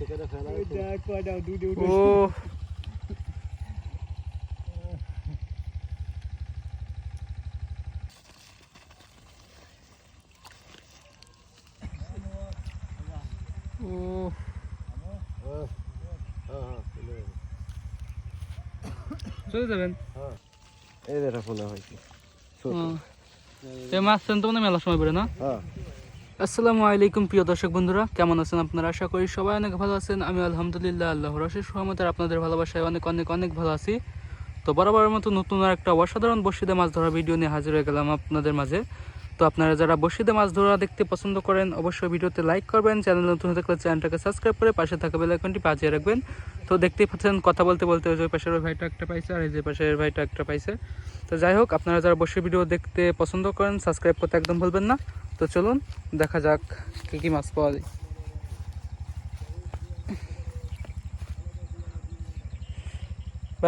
¿Qué es eso? ¿Qué es eso? ¿Qué es eso? ¿Qué es eso? ¿Qué es eso? ¿Qué es. আসসালামু আলাইকুম প্রিয় দর্শক বন্ধুরা, কেমন আছেন আপনারা? আশা করি সবাই অনেক ভালো আছেন। আমি আলহামদুলিল্লাহ আল্লাহ রশেষ সহমতের আপনাদের ভালোবাসায় অনেক অনেক অনেক ভালো আছি। তো বরাবরের মতো নতুন আর একটা অসাধারণ বসিদে মাছ ধরা ভিডিও নিয়ে হাজির হয়ে গেলাম আপনাদের মাঝে। তো আপনারা যারা বসিদে মাছ ধরা দেখতে পছন্দ করেন, অবশ্যই ভিডিওতে লাইক করবেন। চ্যানেল নতুন হয়ে থাকলে চ্যানেলটাকে সাবস্ক্রাইব করে পাশে থাকা বেল আইকনটি বাজিয়ে রাখবেন। তো দেখতেই পাচ্ছেন, কথা বলতে বলতে ওই যে পাশের ওই ভাইটা একটা পাইছে আর এই যে পাশের ভাইটা একটা পাইছে। তো যাই হোক, আপনারা যারা বসে ভিডিও দেখতে পছন্দ করেন সাবস্ক্রাইব করতে একদম ভুলবেন না। তো চলুন, দেখা যাক কি কি মাছ পাওয়া যায়।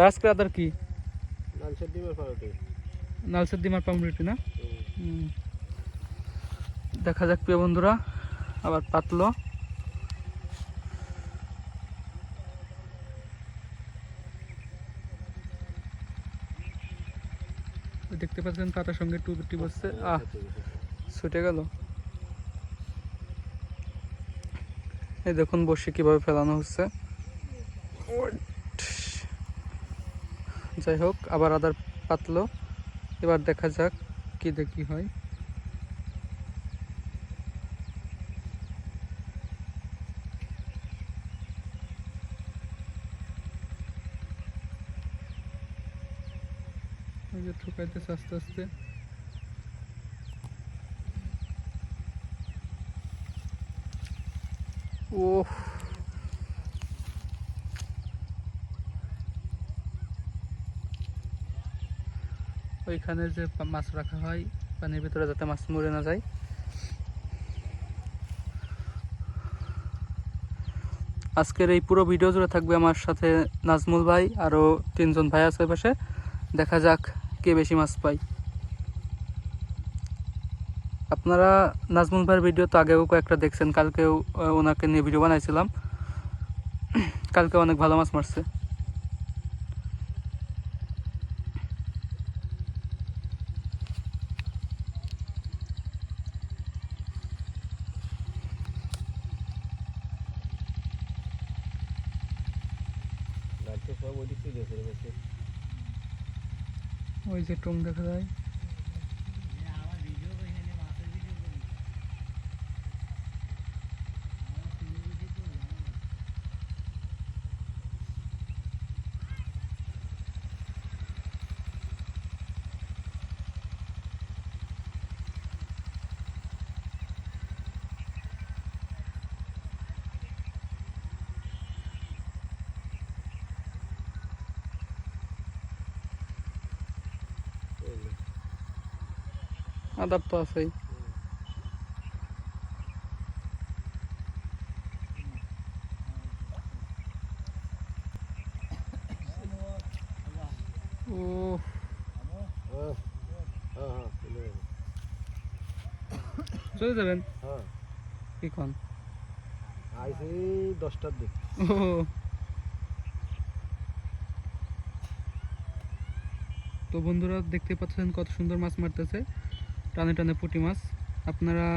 আজকে আদার কি? নালসের ডিমার পামরুটি না? দেখা যাক, প্রিয় বন্ধুরা, আবার পাতলো। দেখতে পাচ্ছেন পাতার সঙ্গে টুপি বসছে। আহ। ছুটে গেল। এই দেখুন বসে কীভাবে ফেলানো হচ্ছে। যাই হোক, আবার আদার পাতলো। এবার দেখা যাক কি দেখি হয়। ঠুকাইতেছে আস্তে আস্তে। ওহ ওইখানে যে মাছ রাখা হয়, পানির ভিতরে যাতে মাছ মরে না যায়। আজকের এই পুরো ভিডিও জুড়ে থাকবে আমার সাথে নাজমুল ভাই, আরও তিনজন ভাই আছে পাশে। দেখা যাক কে বেশি মাছ পাই আপনারা নাজমুল ভাইয়ের ভিডিও তো আগেও কয়েকটা দেখছেন কালকেও ওনাকে নিয়ে ভিডিও বানাইছিলাম। কালকে অনেক ভালো মাছ মারছে। ওই যে টুম দেখা যায় এই নে। আদাব তো আছেই চলে যাবেন? এখন আইসি দশটার দিক। তো বন্ধুরা দেখতে পাচ্ছেন কত সুন্দর মাছ মারতেছে। টানে টানে পুঁটি মাছ। আপনারা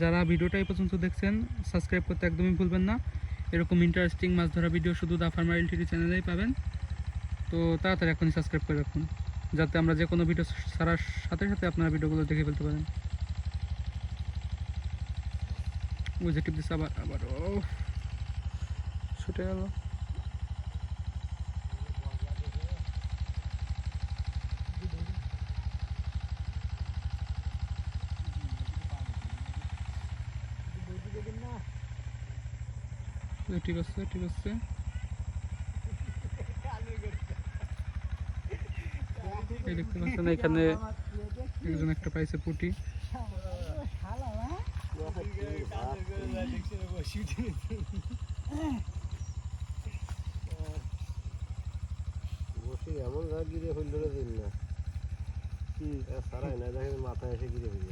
যারা ভিডিওটা এই পর্যন্ত দেখছেন সাবস্ক্রাইব করতে একদমই ভুলবেন না। এরকম ইন্টারেস্টিং মাছ ধরা ভিডিও শুধু দা ফার্মার এলটিডি চ্যানেলেই পাবেন। তো তাড়াতাড়ি এখনই সাবস্ক্রাইব করে রাখুন, যাতে আমরা যে কোনো ভিডিও ছাড়ার সাথে সাথে আপনারা ভিডিওগুলো দেখে ফেলতে পারেন। যে টিপ দিচ্ছে আবার আবার ও ছুটে গেল। ঠিক আছে ঠিক আছে। এই দেখতে পাচ্ছেন এখানে একজন একটা পাইছে পুটি। বসে এমন গিরে হইল দিন না। কি? এ সারাই না দেখে মাথায় এসে গিরে হইল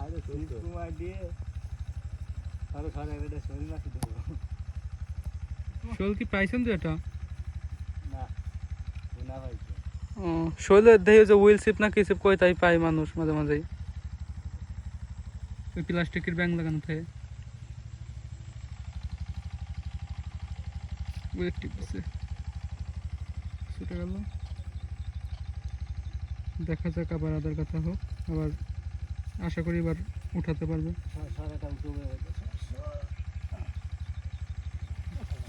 আরে দিয়ে আরও সাড়ে এগারোটা শরীর রাখি দেবো শোল কি পাইছেন তো এটা? না শোনা হয়েছে ও শোলে দেখি যে হুইল সিপ না কি সিপ কই তাই পায় মানুষ মাঝে মাঝেই। ওই প্লাস্টিকের ব্যাং লাগানো থাকে। গেল। দেখা যাক আবার আদার কথা হোক। আবার আশা করি এবার উঠাতে পারবে সারাটা উঠে গেছে উঠলি কা ইয়া লাগে শালা।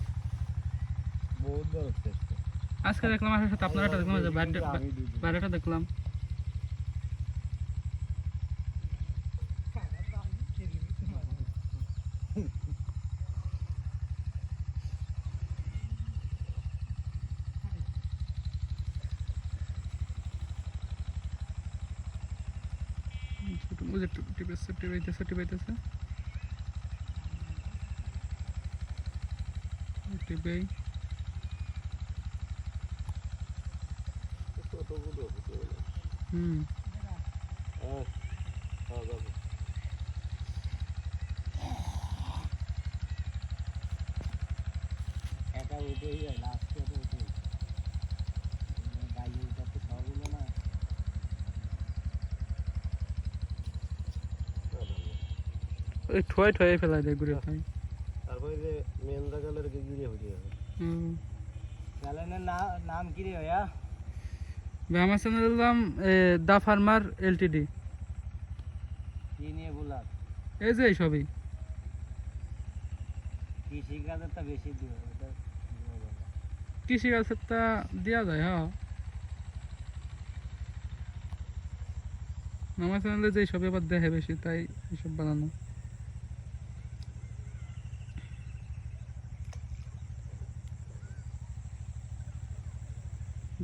আজকে। দেখলাম আসার সাথে আপনার একটা দেখলাম যে বাইরেটা দেখলাম। ওই যে টিপেছে টিপাইতেছে টিপাইতেছে টিপেই। কতগুলো হুম। হ্যাঁ হ্যাঁ যাবে একা উঠে যায় লাস্টে তো উঠে গাড়ি উঠাতে সবগুলো না ওই ঠোয়াই ঠোয়াই ফেলাই দেয় ঘুরে তাই তারপরে যে মেন জায়গালের গিরে হয়ে যাবে। হুম। চ্যানেলের নাম কি রে ভাইয়া? আমার চ্যানেলের নাম দা ফার্মার এলটিডি। কি নিয়ে বলার? এই যে সবই। কৃষি কাজের বেশি দিও ওটা কৃষি কাজের তা দেওয়া যায় হ্যাঁ। আমার চ্যানেলে যে সব এবার দেখে বেশি তাই এসব বানানো।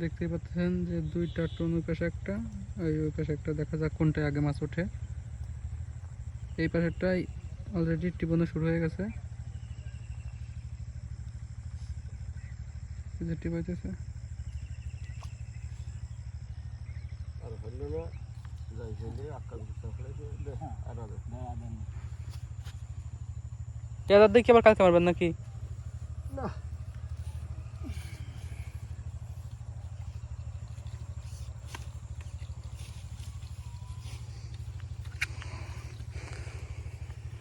দেখতেই পাচ্ছেন যে দুইটা টন ওই পাশে একটা ওই ওই পাশে একটা দেখা যাক কোনটায় আগে মাছ ওঠে। এই পাশেরটাই অলরেডি টিপনো শুরু হয়ে গেছে। যে টিপাইতেছে পেঁয়াজার দেখি আবার কালকে মারবেন নাকি? না।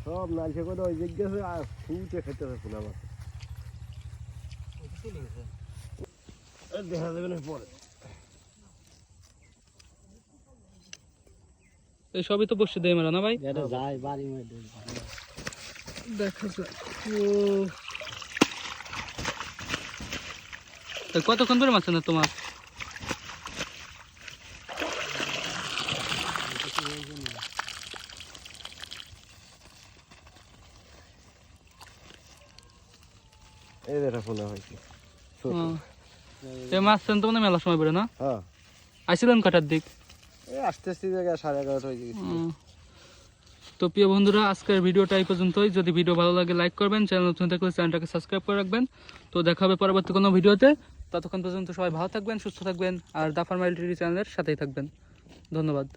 সব নালছে করে ওই দিক গেছে আর ফুটে খেতে হবে না আমার দেখা যাবে না পরে। এই সবই তো বসে দেয় মারা না ভাই? যায় দেখা ও। কতক্ষণ ধরে মাছ না তোমার? ফোনা হয়েছে। এই মাছ তো মানে মেলা সময় পড়ে না? হ্যাঁ। আসছিলেন কটার দিক? এই আস্তে আস্তে জায়গায় সাড়ে এগারোটা হয়ে গেছে। তো প্রিয় বন্ধুরা আজকের ভিডিওটা এই পর্যন্তই। যদি ভিডিও ভালো লাগে লাইক করবেন চ্যানেল নতুন থাকলে চ্যানেলটাকে সাবস্ক্রাইব করে রাখবেন। তো দেখা হবে পরবর্তী কোনো ভিডিওতে। ততক্ষণ পর্যন্ত সবাই ভালো থাকবেন সুস্থ থাকবেন আর দাফার মাইল টিভি চ্যানেলের সাথেই থাকবেন। ধন্যবাদ।